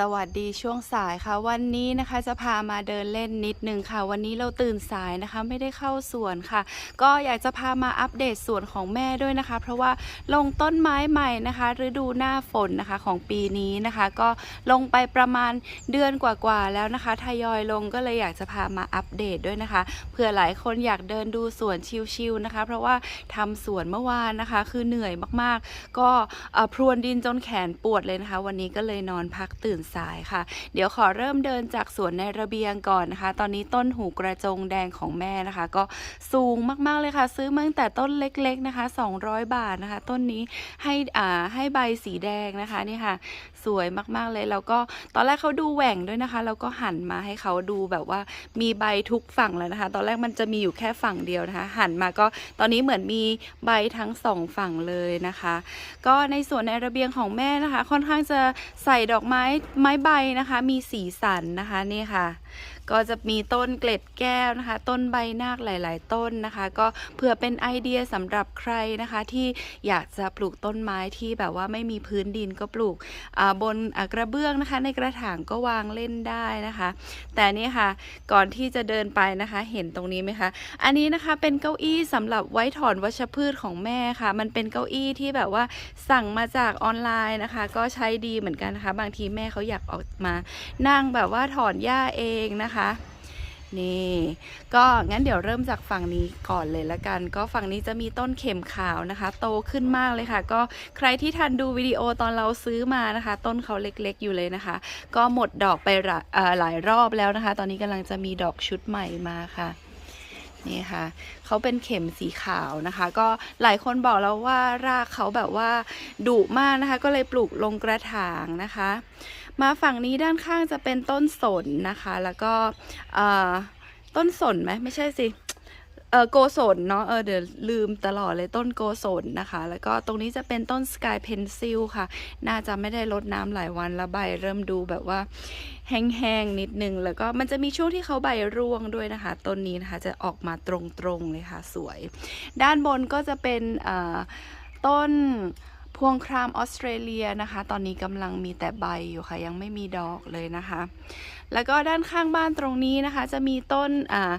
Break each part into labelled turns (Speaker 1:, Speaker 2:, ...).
Speaker 1: สวัสดีช่วงสายค่ะ วันนี้นะคะจะพามาเดินเล่นนิดนึงค่ะ วันนี้เราตื่นสายนะคะไม่ได้เข้าสวนค่ะ ก็อยากจะพามาอัปเดตสวนของแม่ด้วยนะคะ เพราะว่าลงต้นไม้ใหม่นะคะฤดูหน้าฝนนะคะของปีนี้นะคะ ก็ลงไปประมาณเดือนกว่าๆแล้วนะคะ ทยอยลงก็เลยอยากจะพามาอัปเดตด้วยนะคะเผื่อหลายคนอยากเดินดูสวนชิลๆนะคะ เพราะว่าทำสวนเมื่อวานนะคะ คือเหนื่อยมากๆ ก็พรวนดินจนแขนปวดเลยนะคะ วันนี้ก็เลยนอนพักตื่นสายค่ะ เดี๋ยวขอเริ่มเดินจากสวนในระเบียงก่อนนะคะ ตอนนี้ต้นหูกระจงแดงของแม่นะคะ ก็สูงมากๆเลยค่ะ ซื้อมาตั้งแต่ต้นเล็กๆนะคะ 200 บาทนะคะ ต้นนี้ให้อ่าให้ใบสีแดงนะคะนี่ค่ะ สวยมากๆเลยแล้วก็ตอนแรกเขาดูแหว่งด้วยนะคะ แล้วก็หันมาให้เขาดูแบบว่ามีใบทุกฝั่งแล้วนะคะ ตอนแรกมันจะมีอยู่แค่ฝั่งเดียวนะคะ หันมาก็ตอนนี้เหมือนมีใบทั้งสองฝั่งเลยนะคะ ก็ในส่วนในระเบียงของแม่นะคะ ค่อนข้างจะใส่ดอกไม้ไม้ใบนะคะ มีสีสันนะคะนี่ค่ะ ก็จะมีต้นเกล็ดแก้วนะคะ ต้นใบนาคหลาย ๆ ต้นนะคะ ก็เผื่อเป็นไอเดียสำหรับใครนะคะ ที่อยากจะปลูกต้นไม้ที่แบบว่าไม่มีพื้นดินก็ปลูกบนกระเบื้องนะคะ ในกระถางก็วางเล่นได้นะคะ แต่นี่ค่ะก่อนที่จะเดินไปนะคะ เห็นตรงนี้ไหมคะ อันนี้นะคะเป็นเก้าอี้สำหรับไว้ถอนวัชพืชของแม่ค่ะ มันเป็นเก้าอี้ที่แบบว่าสั่งมาจากออนไลน์นะคะ ก็ใช้ดีเหมือนกันนะคะ บางทีแม่เขาอยากออกมานั่งแบบว่าถอนหญ้าเองนะคะนี่ ก็งั้นเดี๋ยวเริ่มจากฝั่งนี้ก่อนเลยละกัน ก็ฝั่งนี้จะมีต้นเข็มขาวนะคะ โตขึ้นมากเลยค่ะ ก็ใครที่ทันดูวิดีโอตอนเราซื้อมานะคะ ต้นเขาเล็กๆ อยู่เลยนะคะ ก็หมดดอกไปหลายเอ่อหลายรอบแล้วนะคะ ตอนนี้กำลังจะมีดอกชุดใหม่มาค่ะนี่ค่ะเขาเป็นเข็มสีขาวนะคะ ก็หลายคนบอกแล้วว่ารากเขาแบบว่าดุมากนะคะ ก็เลยปลูกลงกระถางนะคะ มาฝั่งนี้ด้านข้างจะเป็นต้นสนนะคะ แล้วก็ต้นสนไหมไม่ใช่สิเออโกศลเนาะเออเดี๋ยวลืมตลอดเลยต้นโกศลนะคะ แล้วก็ตรงนี้จะเป็นต้นสกายเพนซิลค่ะ น่าจะไม่ได้รดน้ำหลายวันแล้วใบเริ่มดูแบบว่าแห้งๆนิดนึง แล้วก็มันจะมีช่วงที่เขาใบร่วงด้วยนะคะ ต้นนี้นะคะจะออกมาตรงๆเลยค่ะสวย ด้านบนก็จะเป็นต้น พวงครามออสเตรเลียนะคะ ตอนนี้กำลังมีแต่ใบอยู่ค่ะ ยังไม่มีดอกเลยนะคะ แล้วก็ด้านข้างบ้านตรงนี้นะคะ จะมีต้นอ่า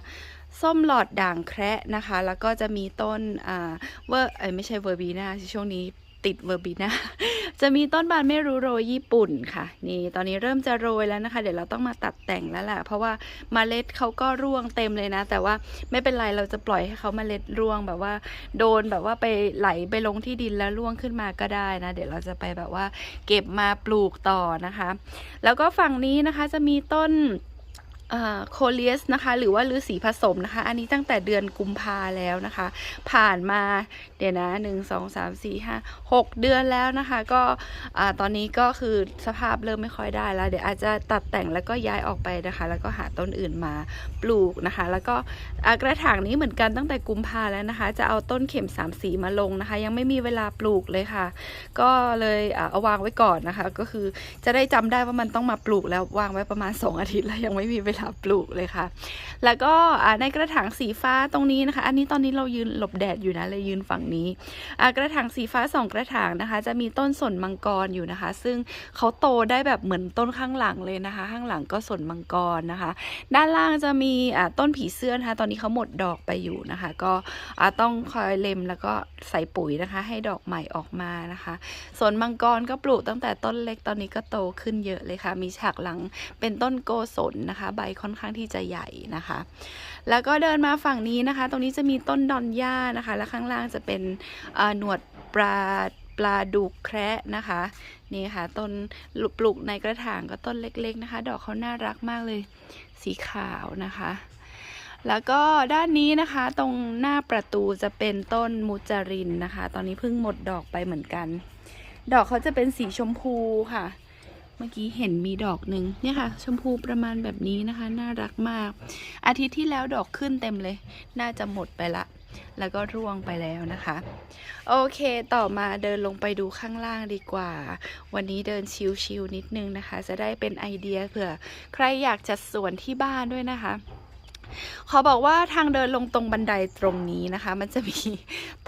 Speaker 1: ส้มหลอดด่างแคระนะคะ แล้วก็จะมีต้นอ่าเวอร์ไม่ใช่เวอร์บีนาช่วงนี้ติดเวอร์บีนา จะมีต้นบานไม่รู้โรยญี่ปุ่นค่ะ นี่ตอนนี้เริ่มจะโรยแล้วนะคะ เดี๋ยวเราต้องมาตัดแต่งแล้วแหละเพราะว่าเมล็ดเขาก็ร่วงเต็มเลยนะ แต่ว่าไม่เป็นไรเราจะปล่อยให้เขาเมล็ดร่วงแบบว่า โดนแบบว่าไปไหลไปลงที่ดินแล้วร่วงขึ้นมาก็ได้นะ เดี๋ยวเราจะไปแบบว่า เก็บมาปลูกต่อนะคะ แล้วก็ฝั่งนี้นะคะจะมีต้น โคเลียสนะคะ หรือว่าฤาษีผสมนะคะ อันนี้ตั้งแต่เดือนกุมภาแล้วนะคะ ผ่านมาเดี๋ยวนะหนึ่งสองสามสี่ห้าหกเดือนแล้วนะคะ ก็ตอนนี้ก็คือสภาพเริ่มไม่ค่อยได้แล้ว เดี๋ยวอาจจะตัดแต่งแล้วก็ย้ายออกไปนะคะ แล้วก็หาต้นอื่นมาปลูกนะคะ แล้วก็กระถางนี้เหมือนกันตั้งแต่กุมภาแล้วนะคะ จะเอาต้นเข็มสามสีมาลงนะคะ ยังไม่มีเวลาปลูกเลยค่ะ ก็เลยเอาวางไว้ก่อนนะคะ ก็คือจะได้จำได้ว่ามันต้องมาปลูกแล้ววางไว้ประมาณ 2 อาทิตย์แล้วยังไม่มีเวลาปลูกเลยค่ะ แล้วก็ในกระถางสีฟ้าตรงนี้นะคะ อันนี้ตอนนี้เรายืนหลบแดดอยู่นะเลยยืนฝั่งนี้กระถางสีฟ้าสองกระถางนะคะ จะมีต้นสนมังกรอยู่นะคะ ซึ่งเขาโตได้แบบเหมือนต้นข้างหลังเลยนะคะ ข้างหลังก็สนมังกรนะคะ ด้านล่างจะมีต้นผีเสื้อนะคะตอนนี้เขาหมดดอกไปอยู่นะคะ ก็ต้องคอยเล็มแล้วก็ใส่ปุ๋ยนะคะ ให้ดอกใหม่ออกมานะคะสนมังกรก็ปลูกตั้งแต่ต้นเล็กตอนนี้ก็โตขึ้นเยอะเลยค่ะ มีฉากหลังเป็นต้นโกศลนะคะ ใบค่อนข้างที่จะใหญ่นะคะ แล้วก็เดินมาฝั่งนี้นะคะ ตรงนี้จะมีต้นดอนหญ้านะคะ และข้างล่างจะเป็นหนวดปลาปลาดุกแคระนะคะ นี่ค่ะต้นปลูกในกระถางก็ต้นเล็ก ๆนะคะ ดอกเขาน่ารักมากเลย สีขาวนะคะ แล้วก็ด้านนี้นะคะ ตรงหน้าประตูจะเป็นต้นมุจารินนะคะ ตอนนี้เพิ่งหมดดอกไปเหมือนกัน ดอกเขาจะเป็นสีชมพูค่ะ เมื่อกี้เห็นมีดอกหนึ่งเนี่ยค่ะ ชมพูประมาณแบบนี้นะคะ น่ารักมาก อาทิตย์ที่แล้วดอกขึ้นเต็มเลย น่าจะหมดไปละ แล้วก็ร่วงไปแล้วนะคะ โอเคต่อมาเดินลงไปดูข้างล่างดีกว่า วันนี้เดินชิวๆนิดนึงนะคะ จะได้เป็นไอเดียเผื่อ ใครอยากจัดสวนที่บ้านด้วยนะคะ ขาบอกว่าทางเดินลงตรงบันไดตรงนี้นะคะ มันจะมี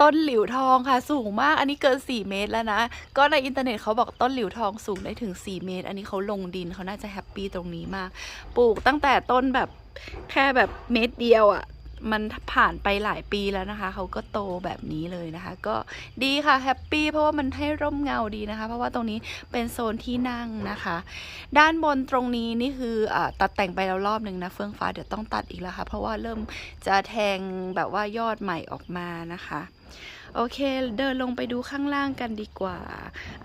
Speaker 1: ต้นหลิวทองค่ะ สูงมาก อันนี้เกิน 4 เมตรแล้วนะ ก็ในอินเทอร์เน็ตเขาบอกต้นหลิวทองสูงได้ถึง 4 เมตร อันนี้เขาลงดินเขาน่าจะแฮปปี้ตรงนี้มาก ปลูกตั้งแต่ต้นแบบแค่แบบเม็ดเดียวอะ่ะ มันผ่านไปหลายปีแล้วนะคะ เขาก็โตแบบนี้เลยนะคะ ก็ดีค่ะแฮปปี้เพราะว่ามันให้ร่มเงาดีนะคะ เพราะว่าตรงนี้เป็นโซนที่นั่งนะคะ ด้านบนตรงนี้นี่คืออตัดแต่งไปแล้วรอบหนึ่งนะเฟื่องฟ้าเดี๋ยวต้องตัดอีกแล้วค่ะ เพราะว่าเริ่มจะแทงแบบว่ายอดใหม่ออกมานะคะ โอเค เดินลงไปดูข้างล่างกันดีกว่า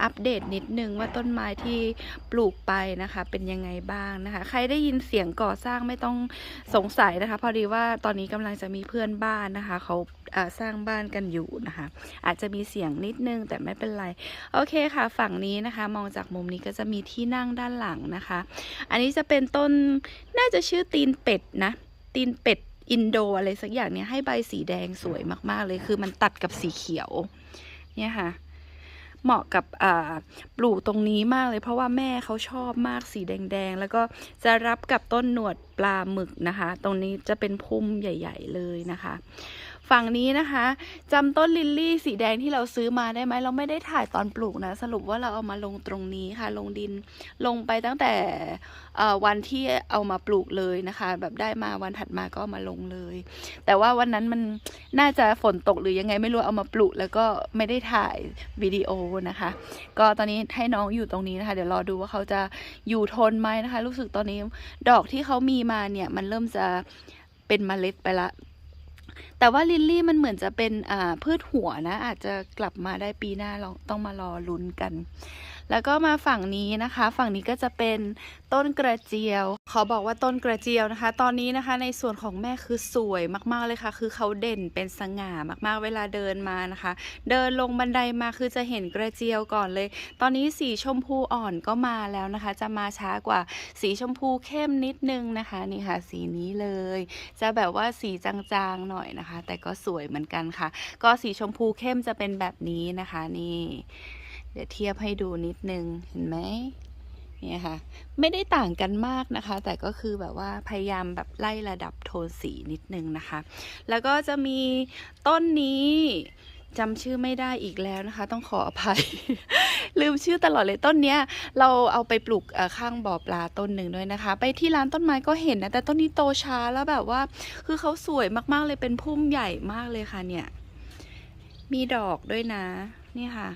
Speaker 1: อัปเดตนิดนึงว่าต้นไม้ที่ปลูกไปนะคะ เป็นยังไงบ้างนะคะ ใครได้ยินเสียงก่อสร้างไม่ต้องสงสัยนะคะ พอดีว่าตอนนี้กำลังจะมีเพื่อนบ้านนะคะ เขาสร้างบ้านกันอยู่นะคะ อาจจะมีเสียงนิดนึงแต่ไม่เป็นไร โอเคค่ะฝั่งนี้นะคะ มองจากมุมนี้ก็จะมีที่นั่งด้านหลังนะคะ อันนี้จะเป็นต้นน่าจะชื่อตีนเป็ดนะ ตีนเป็ด อินโดอะไรสักอย่างเนี่ยให้ใบสีแดงสวยมาก ๆ เลยคือมันตัดกับสีเขียว เนี่ยค่ะ เหมาะกับปลูกตรงนี้มากเลย เพราะว่าแม่เขาชอบมากสีแดง ๆ แล้วก็จะรับกับต้นหนวดปลาหมึกนะคะ ตรงนี้จะเป็นพุ่มใหญ่ ๆ เลยนะคะ ฝั่งนี้นะคะจำต้นลิลลี่สีแดงที่เราซื้อมาได้ไหมเราไม่ได้ถ่ายตอนปลูกนะ สรุปว่าเราเอามาลงตรงนี้ค่ะ ลงดินลงไปตั้งแต่วันที่เอามาปลูกเลยนะคะ แบบได้มาวันถัดมาก็ามาลงเลย แต่ว่าวันนั้นมันน่าจะฝนตกหรือยังไงไม่รู้เอามาปลูก แล้วก็ไม่ได้ถ่ายวิดีโอนะคะ ก็ตอนนี้ให้น้องอยู่ตรงนี้นะคะ เดี๋ยวรอดูว่าเขาจะอยู่ทนไหมนะคะ รู้สึกตอนนี้ดอกที่เขามีมาเนี่ยมันเริ่มจะเป็นเมล็ดไปละ แต่ว่าลิลลี่มันเหมือนจะเป็นพืชหัวนะ อาจจะกลับมาได้ปีหน้าเราต้องมารอลุ้นกัน แล้วก็มาฝั่งนี้นะคะ ฝั่งนี้ก็จะเป็นต้นกระเจียว ขอบอกว่าต้นกระเจียวนะคะ ตอนนี้นะคะในส่วนของแม่คือสวยมากๆเลยค่ะ คือเขาเด่นเป็นสง่ามากๆเวลาเดินมานะคะ เดินลงบันไดมาคือจะเห็นกระเจียวก่อนเลย ตอนนี้สีชมพูอ่อนก็มาแล้วนะคะ จะมาช้ากว่าสีชมพูเข้มนิดนึงนะคะนี่ค่ะสีนี้เลย จะแบบว่าสีจางๆหน่อยนะคะ แต่ก็สวยเหมือนกันค่ะ ก็สีชมพูเข้มจะเป็นแบบนี้นะคะนี่ เดี๋ยวเทียบให้ดูนิดนึง เห็นไหมเนี่ยค่ะ ไม่ได้ต่างกันมากนะคะ แต่ก็คือแบบว่าพยายามแบบไล่ระดับโทนสีนิดนึงนะคะ แล้วก็จะมีต้นนี้จำชื่อไม่ได้อีกแล้วนะคะ ต้องขออภัย ลืมชื่อตลอดเลยต้นเนี้ย เราเอาไปปลูกข้างบ่อปลาต้นหนึ่งด้วยนะคะ ไปที่ร้านต้นไม้ก็เห็นนะ แต่ต้นนี้โตช้าแล้วแบบว่า คือเขาสวยมากๆเลยเป็นพุ่มใหญ่มากเลยค่ะเนี่ย มีดอกด้วยนะ นี่ค่ะ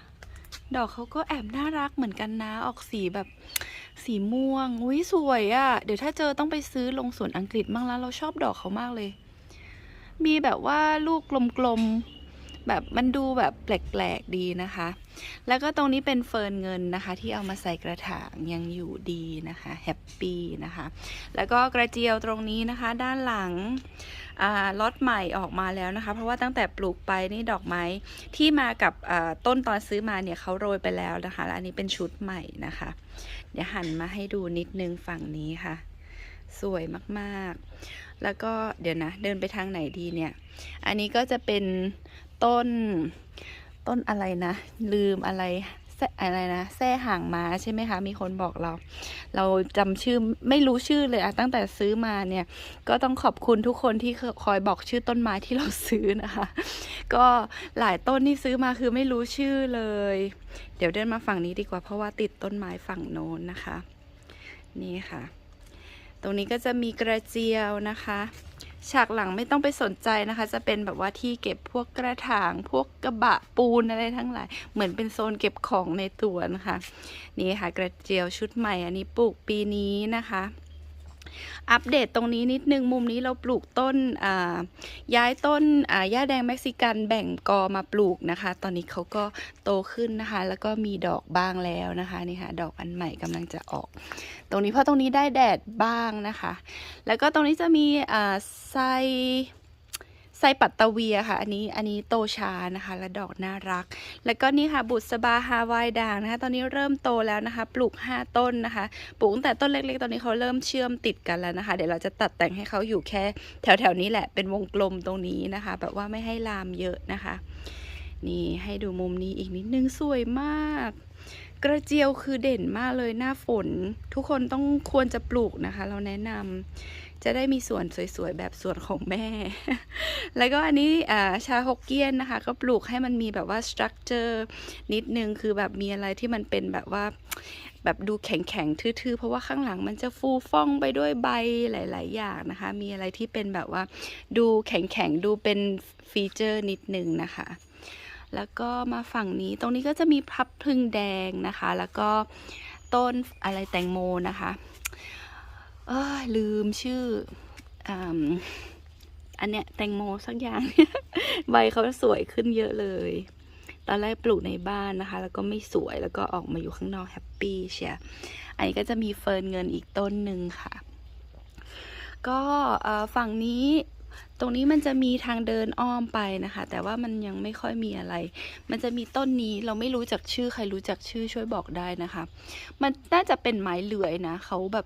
Speaker 1: ดอกเขาก็แอบน่ารักเหมือนกันนะ ออกสีแบบสีม่วง อุ้ยสวยอะ่ะ เดี๋ยวถ้าเจอต้องไปซื้อลงสวนอังกฤษบ้างแล้วเราชอบดอกเขามากเลย มีแบบว่าลูกกลมๆ แบบมันดูแบบแปลกๆดีนะคะ แล้วก็ตรงนี้เป็นเฟิร์นเงินนะคะ ที่เอามาใส่กระถางยังอยู่ดีนะคะแฮปปี้นะคะ แล้วก็กระเจียวตรงนี้นะคะ ด้านหลังล็อตใหม่ออกมาแล้วนะคะ เพราะว่าตั้งแต่ปลูกไปนี่ดอกไม้ที่มากับต้นตอนซื้อมาเนี่ยเขาโรยไปแล้วนะคะและอันนี้เป็นชุดใหม่นะคะ เดี๋ยวหันมาให้ดูนิดนึงฝั่งนี้ค่ะ สวยมากๆ แล้วก็เดี๋ยวนะ เดินไปทางไหนดีเนี่ย อันนี้ก็จะเป็น ต้น ต้นอะไรนะ ลืมอะไรแซอะไรนะแซ่ห่างม้าใช่ไหมคะ มีคนบอกเรา เราจำชื่อไม่รู้ชื่อเลยอะตั้งแต่ซื้อมาเนี่ย ก็ต้องขอบคุณทุกคนที่คอยบอกชื่อต้นไม้ที่เราซื้อนะคะ ก็หลายต้นที่ซื้อมาคือไม่รู้ชื่อเลย เดี๋ยวเดินมาฝั่งนี้ดีกว่าเพราะว่าติดต้นไม้ฝั่งโน้นนะคะ นี่ค่ะ ตรงนี้ก็จะมีกระเจียวนะคะ ฉากหลังไม่ต้องไปสนใจนะคะ จะเป็นแบบว่าที่เก็บพวกกระถาง พวกกระบะปูนอะไรทั้งหลาย เหมือนเป็นโซนเก็บของในตัวนะคะ นี่ค่ะกระเจียวชุดใหม่อันนี้ปลูกปีนี้นะคะ อัปเดตตรงนี้นิดนึงมุมนี้เราปลูกต้นย้ายต้นย่าหญ้าแดงเม็กซิกันแบ่งกอมาปลูกนะคะ ตอนนี้เขาก็โตขึ้นนะคะ แล้วก็มีดอกบ้างแล้วนะคะนี่ค่ะดอกอันใหม่กำลังจะออก ตรงนี้เพราะตรงนี้ได้แดดบ้างนะคะ แล้วก็ตรงนี้จะมีไซ ไซปัตตะเวียค่ะ อันนี้อันนี้โตช้านะคะ และดอกน่ารัก แล้วก็นี่ค่ะบุษบาฮาวายด่างนะคะ ตอนนี้เริ่มโตแล้วนะคะ ปลูก 5 ต้นนะคะ ปลูกตั้งแต่ต้นเล็กๆ ตอนนี้เขาเริ่มเชื่อมติดกันแล้วนะคะ เดี๋ยวเราจะตัดแต่งให้เขาอยู่แค่แถวๆนี้แหละเป็นวงกลมตรงนี้นะคะ แบบว่าไม่ให้ลามเยอะนะคะ นี่ให้ดูมุมนี้อีกนิดนึงสวยมากกระเจียวคือเด่นมากเลยหน้าฝน ทุกคนต้องควรจะปลูกนะคะ เราแนะนำ จะได้มีสวนสวยๆ แบบสวนของแม่ แล้วก็อันนี้ชาฮกเกี้ยนนะคะ ก็ปลูกให้มันมีแบบว่าสตรัคเจอร์นิดนึง คือแบบมีอะไรที่มันเป็นแบบว่าแบบดูแข็งๆ ทื่อๆ เพราะว่าข้างหลังมันจะฟูฟ่องไปด้วยใบหลาย ๆ อย่างนะคะ มีอะไรที่เป็นแบบว่าดูแข็งๆ ดูเป็นฟีเจอร์นิดนึงนะคะ แล้วก็มาฝั่งนี้ตรงนี้ก็จะมีพับพึงแดงนะคะ แล้วก็ต้นอะไรแตงโมนะคะ เอ้ยลืมชื่ออมอันเนี้ยแตงโมสักอย่าง ใบเขาสวยขึ้นเยอะเลย ตอนแรกปลูกในบ้านนะคะ แล้วก็ไม่สวยแล้วก็ออกมาอยู่ข้างนอกแฮปปี้เชียร์อันนี้ก็จะมีเฟิร์นเงินอีกต้นหนึ่งค่ะ ก็ฝั่งนี้ตรงนี้มันจะมีทางเดินอ้อมไปนะคะ แต่ว่ามันยังไม่ค่อยมีอะไร มันจะมีต้นนี้เราไม่รู้จักชื่อใครรู้จักชื่อช่วยบอกได้นะคะ มันน่าจะเป็นไม้เลื้อยนะเขาแบบ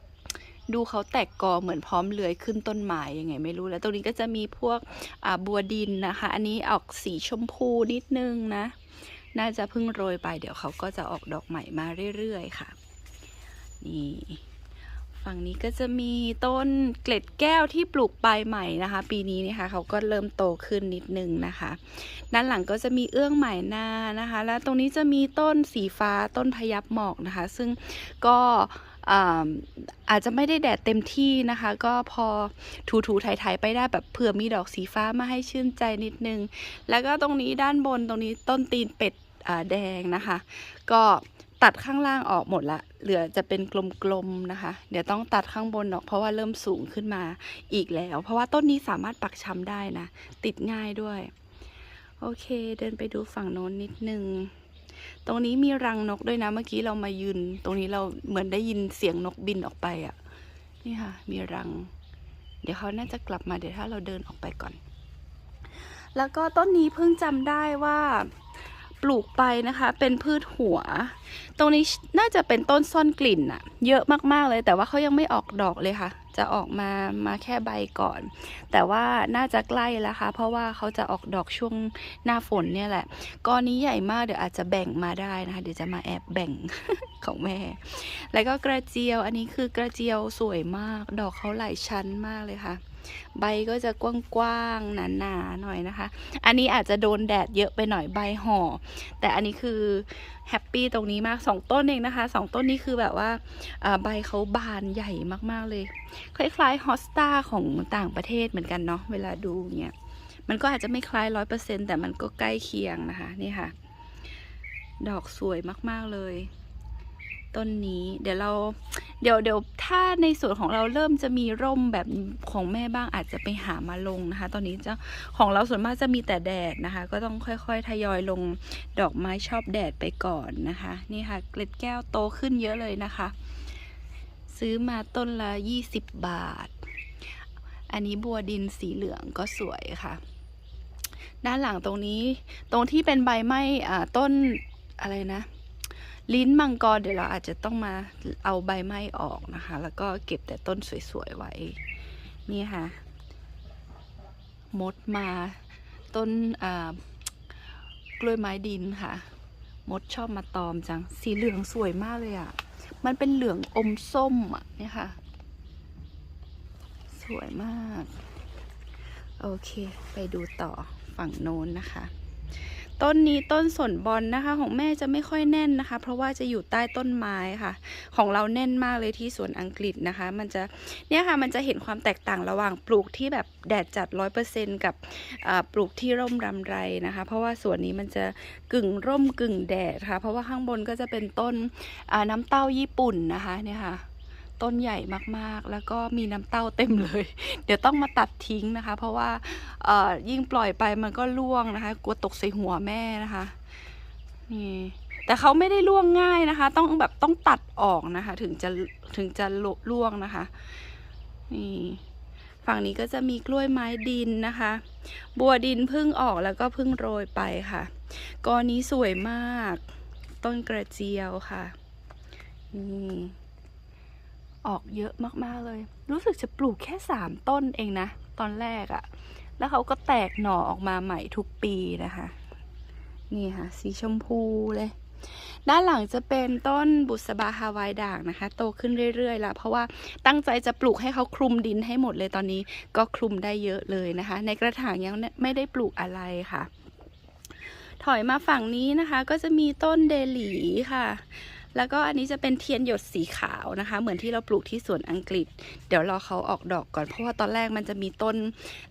Speaker 1: ดูเขาแตกกอเหมือนพร้อมเลื้อยขึ้นต้นไม้ยังไงไม่รู้แล้วตรงนี้ก็จะมีพวกบัวดินนะคะ อันนี้ออกสีชมพูนิดนึงนะ น่าจะเพิ่งโรยไป เดี๋ยวเขาก็จะออกดอกใหม่มาเรื่อยๆค่ะ นี่ ฝั่งนี้ก็จะมีต้นเกล็ดแก้วที่ปลูกปลายใหม่นะคะ ปีนี้นะคะเขาก็เริ่มโตขึ้นนิดนึงนะคะ ด้านหลังก็จะมีเอื้องใหม่นานะคะ แล้วตรงนี้จะมีต้นสีฟ้าต้นพยับหมอกนะคะ ซึ่งก็ อาจจะไม่ได้แดดเต็มที่นะคะ ก็พอถูๆไถๆไปได้แบบเผื่อมีดอกสีฟ้ามาให้ชื่นใจนิดนึง แล้วก็ตรงนี้ด้านบนตรงนี้ต้นตีนเป็ดอ่าแดงนะคะ ก็ตัดข้างล่างออกหมดละ เหลือจะเป็นกลมๆนะคะ เดี๋ยวต้องตัดข้างบนออกเพราะว่าเริ่มสูงขึ้นมาอีกแล้ว เพราะว่าต้นนี้สามารถปักช้ำได้นะ ติดง่ายด้วย โอเค เดินไปดูฝั่งโน้นนิดนึง ตรงนี้มีรังนกด้วยนะเมื่อกี้เรามายืน ตรงนี้เราเหมือนได้ยินเสียงนกบินออกไปอะ่ะ นี่ค่ะ มีรัง เดี๋ยวเขาน่าจะกลับมาเดี๋ยวถ้าเราเดินออกไปก่อน แล้วก็ต้นนี้เพิ่งจำได้ว่าปลูกไปนะคะ เป็นพืชหัว ตรงนี้น่าจะเป็นต้นซ่อนกลิ่นอะเยอะมากๆเลย แต่ว่าเขายังไม่ออกดอกเลยค่ะ จะออกมามาแค่ใบก่อน แต่ว่าน่าจะใกล้แล้วค่ะ เพราะว่าเขาจะออกดอกช่วงหน้าฝนเนี่ยแหละกอนี้ใหญ่มากเดี๋ยวอาจจะแบ่งมาได้นะคะเดี๋ยวจะมาแอบแบ่งของแม่ แล้วก็กระเจียวอันนี้คือกระเจียวสวยมาก ดอกเขาหลายชั้นมากเลยค่ะ ใบก็จะกว้างๆหนาๆหน่อยนะคะ อันนี้อาจจะโดนแดดเยอะไปหน่อยใบห่อ แต่อันนี้คือแฮปปี้ตรงนี้มากสองต้นเองนะคะสองต้นนี้คือแบบว่าอ่าใบเขาบานใหญ่มากๆเลย คล้ายๆฮอสตาของต่างประเทศเหมือนกันเนาะเวลาดูเนี่ยมันก็อาจจะไม่คล้ายร้อยเปอร์เซ็นแต่มันก็ใกล้เคียงนะคะนี่ค่ะ ดอกสวยมากๆเลย ต้นนี้เดี๋ยวเราเดี๋ยวเดี๋ยวถ้าในส่วนของเราเริ่มจะมีร่มแบบของแม่บ้างอาจจะไปหามาลงนะคะ ตอนนี้จะของเราส่วนมากจะมีแต่แดดนะคะ ก็ต้องค่อยๆ ทยอยลงดอกไม้ชอบแดดไปก่อนนะคะ นี่ค่ะ เกล็ดแก้วโตขึ้นเยอะเลยนะคะ ซื้อมาต้นละ 20 บาท อันนี้บัวดินสีเหลืองก็สวยค่ะ ด้านหลังตรงนี้ตรงที่เป็นใบไม้อ่าต้นอะไรนะ ลิ้นมังกรเดี๋ยวเราอาจจะต้องมาเอาใบไม้ออกนะคะ แล้วก็เก็บแต่ต้นสวยๆไว้ นี่ค่ะ มดมาต้นกล้วยไม้ดินค่ะ มดชอบมาตอมจัง สีเหลืองสวยมากเลยอะ่ะ มันเป็นเหลืองอมส้มอะเนี่ยค่ะ สวยมาก โอเค ไปดูต่อฝั่งโน้นนะคะ ต้นนี้ต้นสนบอลนะคะ ของแม่จะไม่ค่อยแน่นนะคะ เพราะว่าจะอยู่ใต้ต้นไม้ค่ะ ของเราแน่นมากเลยที่สวนอังกฤษนะคะ มันจะเนี่ยค่ะมันจะเห็นความแตกต่างระหว่างปลูกที่แบบแดดจัดร้อยเปอร์เซ็นกับปลูกที่ร่มรำไรนะคะ เพราะว่าสวนนี้มันจะกึ่งร่มกึ่งแดดค่ะ เพราะว่าข้างบนก็จะเป็นต้นน้ำเต้าญี่ปุ่นนะคะเนี่ยค่ะ ต้นใหญ่มากๆ แล้วก็มีน้ำเต้าเต็มเลย เดี๋ยวต้องมาตัดทิ้งนะคะ เพราะว่ายิ่งปล่อยไปมันก็ร่วงนะคะ กลัวตกใส่หัวแม่นะคะนี่แต่เขาไม่ได้ร่วงง่ายนะคะ ต้องแบบต้องตัดออกนะคะ ถึงจะถึงจะร่วงนะคะนี่ฝั่งนี้ก็จะมีกล้วยไม้ดินนะคะ บัวดินพิ่งออกแล้วก็พิ่งโรยไปค่ะกอนี้สวยมาก ต้นกระเจียวค่ะนี่ ออกเยอะมากๆเลย รู้สึกจะปลูกแค่สามต้นเองนะ ตอนแรกอะแล้วเขาก็แตกหน่อออกมาใหม่ทุกปีนะคะ นี่ค่ะ สีชมพูเลย ด้านหลังจะเป็นต้นบุษบาฮาวายด่างนะคะ โตขึ้นเรื่อยๆแล้วเพราะว่าตั้งใจจะปลูกให้เขาคลุมดินให้หมดเลยตอนนี้ก็คลุมได้เยอะเลยนะคะ ในกระถางยังไม่ได้ปลูกอะไรค่ะ ถอยมาฝั่งนี้นะคะ ก็จะมีต้นเดลีค่ะ แล้วก็อันนี้จะเป็นเทียนหยดสีขาวนะคะ เหมือนที่เราปลูกที่สวนอังกฤษ เดี๋ยวรอเขาออกดอกก่อนเพราะว่าตอนแรกมันจะมีต้น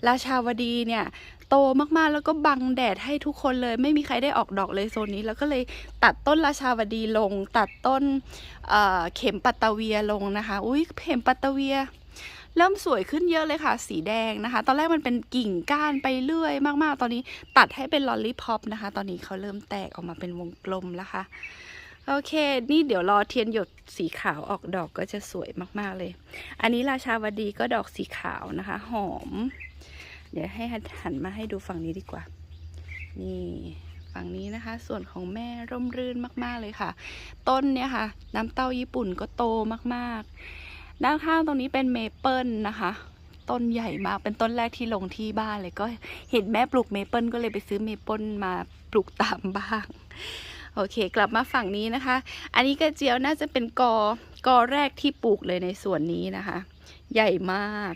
Speaker 1: ราชาวดีเนี่ยโตมากๆแล้วก็บังแดดให้ทุกคนเลย ไม่มีใครได้ออกดอกเลยโซนนี้ แล้วก็เลยตัดต้นราชาวดีลง ตัดต้นเเข็มปัตตเวียลงนะคะ อุ้ยเข็มปัตตเวียเริ่มสวยขึ้นเยอะเลยค่ะ สีแดงนะคะ ตอนแรกมันเป็นกิ่งก้านไปเรื่อยมากๆ ตอนนี้ตัดให้เป็นลอลลี่พอปนะคะ ตอนนี้เขาเริ่มแตกออกมาเป็นวงกลมแล้วค่ะ โอเค นี่เดี๋ยวรอเทียนหยดสีขาวออกดอกก็จะสวยมากๆเลย อันนี้ราชาวดีก็ดอกสีขาวนะคะ หอม เดี๋ยวให้หันมาให้ดูฝั่งนี้ดีกว่า นี่ฝั่งนี้นะคะ ส่วนของแม่ร่มรื่นมากๆเลยค่ะ ต้นเนี่ยค่ะ น้ำเต้าญี่ปุ่นก็โตมากๆ ด้านข้างตรงนี้เป็นเมเปิลนะคะต้นใหญ่มากเป็นต้นแรกที่ลงที่บ้านเลยก็เห็นแม่ปลูกเมเปิลก็เลยไปซื้อเมเปิลมาปลูกตามบ้าง อเค กลับมาฝั่งนี้นะคะ อันนี้กระเจียวน่าจะเป็นกอกอแรกที่ปลูกเลยในส่วนนี้นะคะ ใหญ่มาก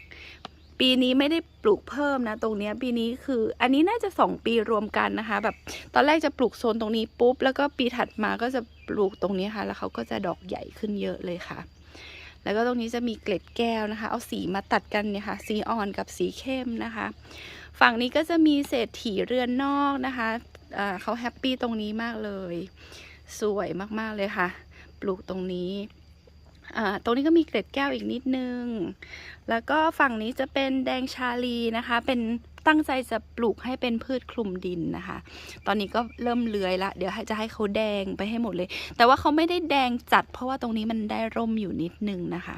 Speaker 1: ปีนี้ไม่ได้ปลูกเพิ่มนะ ตรงนี้ปีนี้คือ อันนี้น่าจะสองปีรวมกันนะคะ แบบตอนแรกจะปลูกโซนตรงนี้ปุ๊บ แล้วก็ปีถัดมาก็จะปลูกตรงนี้ค่ะ แล้วเขาก็จะดอกใหญ่ขึ้นเยอะเลยค่ะแล้วก็ตรงนี้จะมีเกล็ดแก้วนะคะ เอาสีมาตัดกันเนี่ยค่ะ สีอ่อนกับสีเข้มนะคะ ฝั่งนี้ก็จะมีเศษฐีเรือนนอกนะคะ เขาแฮปปี้ตรงนี้มากเลย สวยมากๆเลยค่ะ ปลูกตรงนี้ตรงนี้ก็มีเกล็ดแก้วอีกนิดนึง แล้วก็ฝั่งนี้จะเป็นแดงชาลีนะคะ เป็นตั้งใจจะปลูกให้เป็นพืชคลุมดินนะคะ ตอนนี้ก็เริ่มเลื้อยละ เดี๋ยวจะให้เขาแดงไปให้หมดเลย แต่ว่าเขาไม่ได้แดงจัด เพราะว่าตรงนี้มันได้ร่มอยู่นิดนึงนะคะ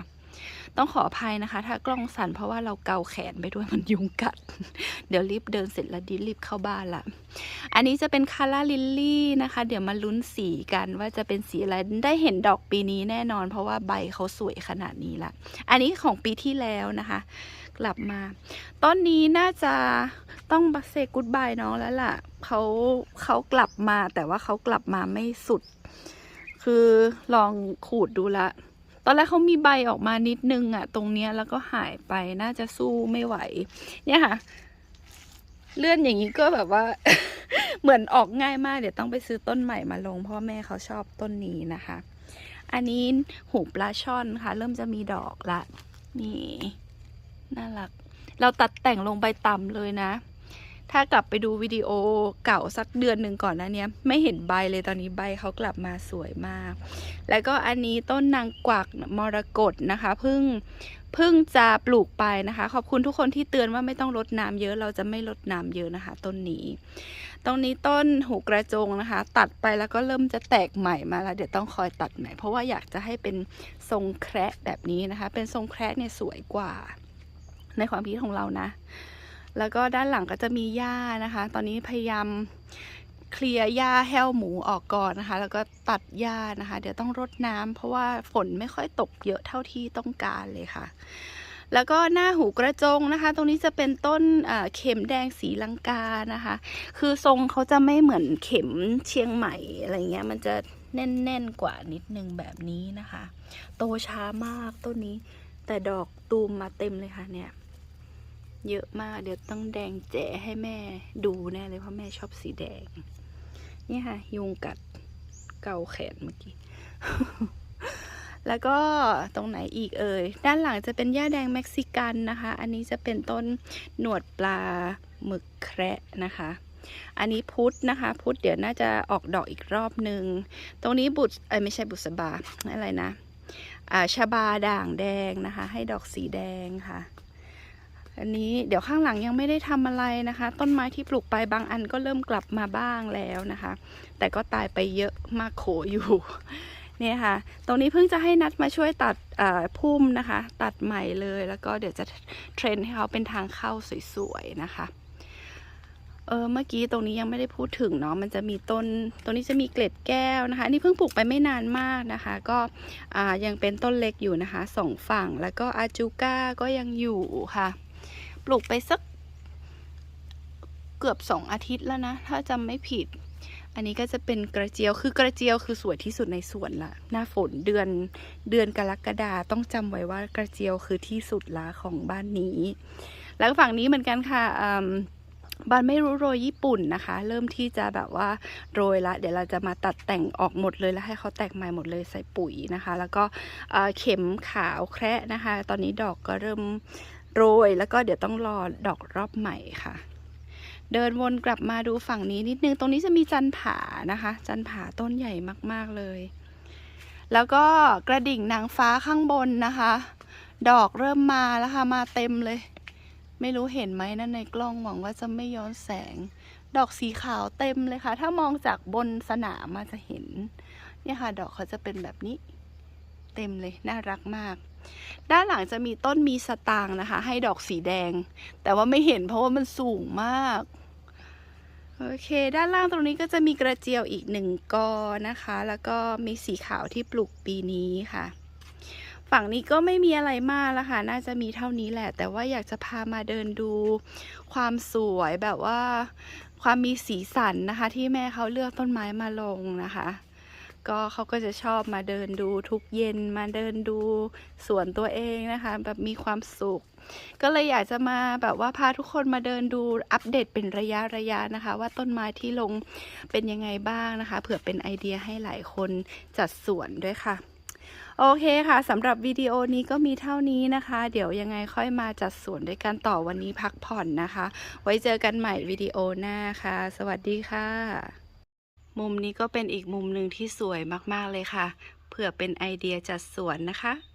Speaker 1: ต้องขออภัยนะคะ ถ้ากล้องสั่นเพราะว่าเราเกาแขนไปด้วยมันยุงกัด เดี๋ยวรีบเดินเสร็จแล้วดิรีบเข้าบ้านละอันนี้จะเป็นคาราลิลลี่นะคะ เดี๋ยวมาลุ้นสีกันว่าจะเป็นสีอะไรได้เห็นดอกปีนี้แน่นอน เพราะว่าใบเขาสวยขนาดนี้ละอันนี้ของปีที่แล้วนะคะ กลับมา ต้นนี้น่าจะต้องบัเซกุดบายน้องแล้วล่ะเขาเขากลับมาแต่ว่าเขากลับมาไม่สุด คือลองขูดดูละ ตอนแรกเขามีใบออกมานิดนึงอะตรงเนี้ยแล้วก็หายไปน่าจะสู้ไม่ไหว เนี่ยค่ะ เลื่อนอย่างนี้ก็แบบว่า เหมือนออกง่ายมากเดี๋ยวต้องไปซื้อต้นใหม่มาลง เพราะแม่เขาชอบต้นนี้นะคะ อันนี้หูปลาช่อนค่ะ เริ่มจะมีดอกละนี่น่ารัก เราตัดแต่งลงไปต่ำเลยนะ ถ้ากลับไปดูวิดีโอเก่าสักเดือนหนึ่งก่อนนะเนี้ยไม่เห็นใบเลยตอนนี้ใบเขากลับมาสวยมาก แล้วก็อันนี้ต้นนางกวักมรกตนะคะเพิ่งเพิ่งจะปลูกไปนะคะ ขอบคุณทุกคนที่เตือนว่าไม่ต้องรดน้ำเยอะเราจะไม่รดน้ำเยอะนะคะ ต้นนี้ ตรงนี้ต้นหูกระจงนะคะ ตัดไปแล้วก็เริ่มจะแตกใหม่มาแล้ว เดี๋ยวต้องคอยตัดใหม่ เพราะว่าอยากจะให้เป็นทรงแคระแบบนี้นะคะ เป็นทรงแคระเนี่ยสวยกว่า ในความคิดของเรานะ แล้วก็ด้านหลังก็จะมีหญ้านะคะ ตอนนี้พยายามเคลียร์หญ้าแห้วหมูออกก่อนนะคะ แล้วก็ตัดหญ้านะคะ เดี๋ยวต้องรดน้ำเพราะว่าฝนไม่ค่อยตกเยอะเท่าที่ต้องการเลยค่ะ แล้วก็หน้าหูกระจงนะคะ ตรงนี้จะเป็นต้นเอ่อเข็มแดงสีลังกานะคะ คือทรงเขาจะไม่เหมือนเข็มเชียงใหม่อะไรเงี้ย มันจะแน่นๆกว่านิดนึงแบบนี้นะคะ โตช้ามากต้นนี้ แต่ดอกตูมมาเต็มเลยค่ะเนี่ย เยอะมากเดี๋ยวต้องแดงแจ๋ให้แม่ดูแน่เลยเพราะแม่ชอบสีแดง นี่ค่ะ ยุงกัดเกาแขนเมื่อกี้ แล้วก็ตรงไหนอีกเอ่ย ด้านหลังจะเป็นหญ้าแดงเม็กซิกันนะคะ อันนี้จะเป็นต้นหนวดปลาหมึกแคระนะคะอันนี้พุทธนะคะ พุทธเดี๋ยวน่าจะออกดอกอีกรอบหนึ่งตรงนี้บุตรเอ้ไม่ใช่บุษบาอะไรนะอ่าชบาด่างแดงนะคะ ให้ดอกสีแดงค่ะ อันนี้เดี๋ยวข้างหลังยังไม่ได้ทำอะไรนะคะ ต้นไม้ที่ปลูกไปบางอันก็เริ่มกลับมาบ้างแล้วนะคะ แต่ก็ตายไปเยอะมากโขอยู่เนี่ยค่ะ ตรงนี้เพิ่งจะให้นัดมาช่วยตัดพุ่มนะคะ ตัดใหม่เลย แล้วก็เดี๋ยวจะเทรนให้เขาเป็นทางเข้าสวยๆนะคะ เออเมื่อกี้ตรงนี้ยังไม่ได้พูดถึงเนาะ มันจะมีต้น ตรงนี้จะมีเกล็ดแก้วนะคะนนี่เพิ่งปลูกไปไม่นานมากนะคะ ก็อ่ายังเป็นต้นเล็กอยู่นะคะสองฝั่ง แล้วก็อาจูก้าก็ยังอยู่ค่ะ ปลูกไปสักเกือบสองอาทิตย์แล้วนะ ถ้าจำไม่ผิด อันนี้ก็จะเป็นกระเจียวคือกระเจียวคือสวยที่สุดในสวนละหน้าฝนเดือนเดือนกรกฎาต้องจำไว้ว่ากระเจียวคือที่สุดละของบ้านนี้ แล้วฝั่งนี้เหมือนกันค่ะบ้านไม่รู้โรยญี่ปุ่นนะคะ เริ่มที่จะแบบว่าโรยละ เดี๋ยวเราจะมาตัดแต่งออกหมดเลยแล้วให้เขาแตกใหม่หมดเลยใส่ปุ๋ยนะคะ แล้วก็เอ่อเข็มขาวแคระนะคะ ตอนนี้ดอกก็เริ่ม โรย แล้วก็เดี๋ยวต้องรอดอกรอบใหม่ค่ะ เดินวนกลับมาดูฝั่งนี้นิดนึง ตรงนี้จะมีจันผานะคะ จันผาต้นใหญ่มากๆเลย แล้วก็กระดิ่งนางฟ้าข้างบนนะคะ ดอกเริ่มมาแล้วค่ะ มาเต็มเลย ไม่รู้เห็นไหมนะในกล้องหวังว่าจะไม่ย้อนแสง ดอกสีขาวเต็มเลยค่ะ ถ้ามองจากบนสนามมาจะเห็น เนี่ยค่ะ ดอกเขาจะเป็นแบบนี้ เต็มเลย น่ารักมาก ด้านหลังจะมีต้นมีสตางนะคะ ให้ดอกสีแดง แต่ว่าไม่เห็นเพราะว่ามันสูงมากโอเค ด้านล่างตรงนี้ก็จะมีกระเจียวอีกหนึ่งกอนะคะ แล้วก็มีสีขาวที่ปลูกปีนี้ค่ะ ฝั่งนี้ก็ไม่มีอะไรมากแล้วค่ะ น่าจะมีเท่านี้แหละ แต่ว่าอยากจะพามาเดินดู ความสวยแบบว่า ความมีสีสันนะคะ ที่แม่เขาเลือกต้นไม้มาลงนะคะ ก็เขาก็จะชอบมาเดินดูทุกเย็นมาเดินดูสวนตัวเองนะคะ แบบมีความสุข ก็เลยอยากจะมาแบบว่าพาทุกคนมาเดินดูอัปเดตเป็นระยะระยะนะคะ ว่าต้นไม้ที่ลงเป็นยังไงบ้างนะคะ เผื่อเป็นไอเดียให้หลายคนจัดสวนด้วยค่ะโอเคค่ะสำหรับวิดีโอนี้ก็มีเท่านี้นะคะ เดี๋ยวยังไงค่อยมาจัดสวนด้วยกันต่อวันนี้พักผ่อนนะคะ ไว้เจอกันใหม่วิดีโอหน้าค่ะ สวัสดีค่ะ มุมนี้ก็เป็นอีกมุมหนึ่งที่สวยมากๆเลยค่ะ เผื่อเป็นไอเดียจัดสวนนะคะ